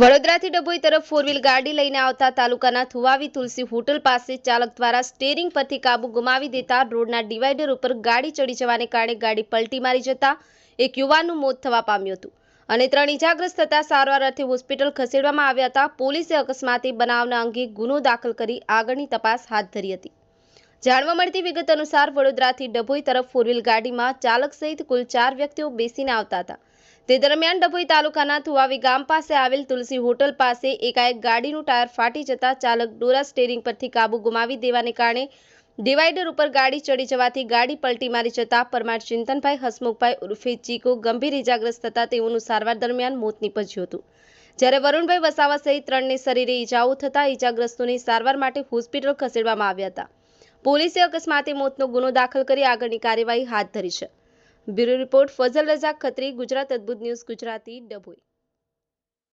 વડોદરાથી ડભોઈ તરફ four wheel ગાડી લઈને આવતા તાલુકાના થુવાવી તુલસી હોટલ પાસે ચાલક દ્વારા સ્ટેરિંગ પરથી કાબુ ગુમાવી દેતા રોડના ડિવાઈડર ઉપર ગાડી ચડી જવાને કારણે ગાડી પલટી મારી જતા એક યુવાનનું મોત થવા પામ્યું હતું. અને ત્રણ ઇજાગ્રસ્ત થતા સારવાર અર્થે હોસ્પિટલ ખસેડવામાં આવ્યા હતા. પોલીસે અકસ્માતે બનાવના અંગે ગુનો દાખલ કરી આગળની તપાસ હાથ ધરી હતી. જાણવા મળતી વિગત અનુસાર વડોદરાથી ડભોઈ તરફ ફોર વ્હીલ ગાડીમાં ચાલક સહિત કુલ ચાર વ્યક્તિઓ બેસીને આવતા હતા. તે દરમિયાન ડભોઈ તાલુકાના થુવાવી ગામ પાસે આવેલ તુલસી હોટલ પાસે એકાએક ગાડીનું ટાયર ફાટી જતા ચાલક ડોરા સ્ટેરિંગ પરથી કાબુ ગુમાવી દેવાને કારણે ડિવાઈડર ઉપર ગાડી ચડી જવાથી ગાડી પલટી મારી જતા પરમાર ચિંતનભાઈ, હસમુખભાઈ ઉર્ફે ચીકો ગંભીર ઇજાગ્રસ્ત થતા તેઓનું સારવાર દરમિયાન મોત નીપજ્યું હતું. જ્યારે વરુણભાઈ વસાવા સહિત ત્રણને શરીરે ઇજાઓ થતા ઇજાગ્રસ્તોને સારવાર માટે હોસ્પિટલ ખસેડવામાં આવ્યા હતા. પોલીસે અકસ્માતે મોતનો ગુનો દાખલ કરી આગળની કાર્યવાહી હાથ ધરી છે. બ્યુરો રિપોર્ટ ફઝલ રઝા ખત્રી ગુજરાત અદ્ભુત ન્યૂઝ ગુજરાતી ડભોઈ.